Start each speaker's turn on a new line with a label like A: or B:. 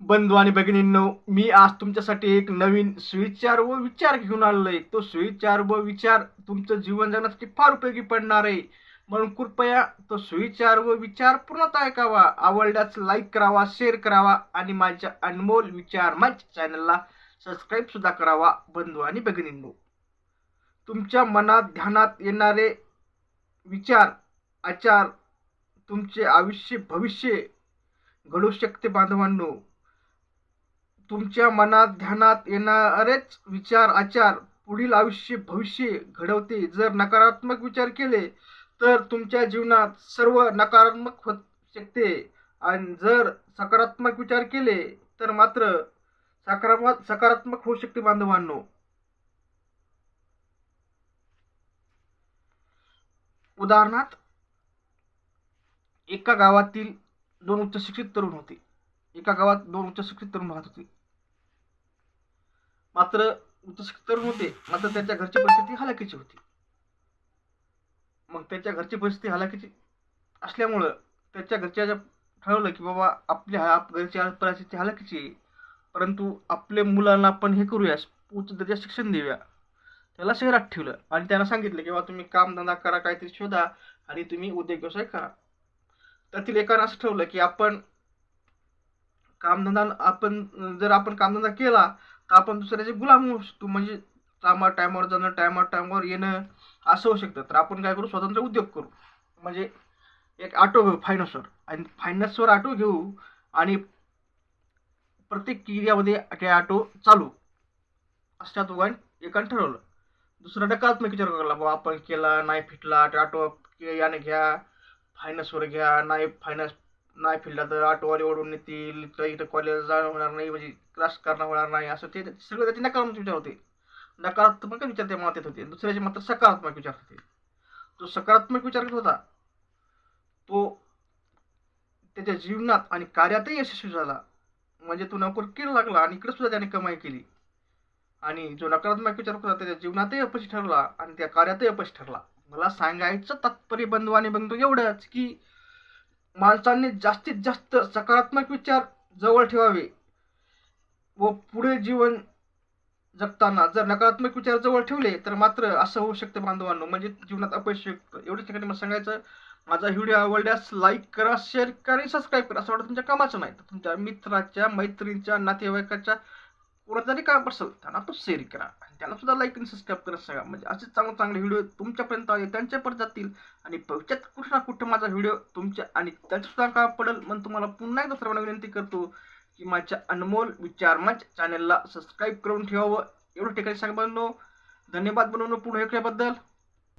A: बंधू आणि भगिनींनो मी आज तुमच्यासाठी एक नवीन सुविचार व विचार घेऊन आलोय. तो सुविचार व विचार तुमचं जीवन जगण्यासाठी फार उपयोगी पडणार आहे. म्हणून कृपया तो सुविचार व विचार पूर्णतः ऐकावा. आवडल्यास लाईक करावा शेअर करावा आणि माझ्या अनमोल विचार माझ्या चॅनलला सबस्क्राईब सुद्धा करावा बंधू आणि भगिनींनो. तुमच्या मनात ध्यानात येणारे विचार आचार तुमचे आयुष्य भविष्य घडू शकते बांधवांनो. तुमच्या मनात ध्यानात येणारेच विचार आचार पुढील आयुष्य भविष्य घडवते. जर नकारात्मक विचार केले तर तुमच्या जीवनात सर्व नकारात्मक होत शकते. आणि जर सकारात्मक विचार केले तर मात्र सकारात्मक सकारात्मक होऊ शकते बांधवांनो. उदाहरणार्थ एका गावातील दोन उच्च शिक्षित तरुण होते. एका गावात दोन उच्च शिक्षित तरुण राहत होते. मात्र उच्च तरुण होते. मात्र त्यांच्या घरची परिस्थिती हलाखीची होती. मग त्यांच्या घरची परिस्थिती हलाखीची असल्यामुळं त्याच्या घरच्या ठरवलं की बाबा आपल्या आप घरची परिस्थिती हलाखीची परंतु आपल्या मुलांना आपण हे करूया उच्च दर्जा शिक्षण देऊया. त्याला शहरात ठेवलं आणि त्यांना सांगितलं की बाबा तुम्ही कामधंदा करा काहीतरी शोधा आणि तुम्ही उद्योग व्यवसाय करा. त्यातील एकानं असं ठेवलं की आपण कामधंदा आपण जर आपण कामधंदा केला तर आपण दुसऱ्याचे गुलाम होऊ शकतो. म्हणजे टायमावर टायमावर जाणं टायमावर टायमावर येणं असं होऊ शकतं. तर आपण काय करू? स्वतंत्र उद्योग करू. म्हणजे एक ऑटो घेऊ फायनान्सवर आणि फायनान्सवर ऑटो घेऊ आणि प्रत्येक एरियामध्ये ते ऑटो चालू. अशा दोघांनी एकानं ठरवलं. दुसरा नकारात्मक विचार करायला बाबा. आपण केला नाही फिटला ऑटो याने घ्या फायनान्सवर घ्या नाही फायनान्स नाही फिरला तर ऑटोवाले ओढून नेतील तर इथं कॉलेज जाणं होणार नाही म्हणजे क्लास करणं होणार नाही असं ते सगळं त्याचे नकारात्मक विचार होते. नकारात्मक विचार ते मनात येत होते. दुसऱ्याचे मात्र सकारात्मक विचार होते. जो सकारात्मक विचार करत होता तो त्याच्या जीवनात आणि कार्यातही यशस्वी झाला. म्हणजे तो नोकरीला लागला आणि इकडे सुद्धा त्याने कमाई केली. आणि जो नकारात्मक विचार होता त्याच्या जीवनातही अपयश ठरला आणि त्या कार्यातही अपयश ठरला. मला सांगायचं तात्पर्य बंधू आणि बंधू एवढंच की माणसांनी जास्तीत जास्त सकारात्मक विचार जवळ ठेवावे व पुढे जीवन जगताना जर नकारात्मक विचार जवळ ठेवले तर मात्र असं होऊ शकतं बांधवांनो. म्हणजे जीवनात अपयश येतं. एवढ्याच ठिकाणी मला सांगायचं माझा व्हिडिओ आवडल्यास लाईक करा शेअर करा सबस्क्राईब करा. असं वाटतं तुमच्या कामाचं नाही तर तुमच्या मित्राच्या मैत्रिणीच्या नातेवाईकाच्या कोणाचं काम असेल त्यांना तो शेअर करा. आणि त्याला सुद्धा लाईक आणि सबस्क्राईब करत सांगा म्हणजे असे चांगले चांगले व्हिडिओ तुमच्यापर्यंत आले त्यांच्यापर्यंत जातील. आणि भविष्यात कुठं ना कुठं माझा व्हिडिओ तुमच्या आणि त्यांचं सुद्धा काम पडेल. म्हणून तुम्हाला पुन्हा एकदा सर्वांना विनंती करतो की माझ्या अनमोल विचार माझ्या चॅनलला सबस्क्राईब करून ठेवावं. एवढं ठिकाणी सांग बनलो धन्यवाद बनवणं पुढे ऐकल्याबद्दल.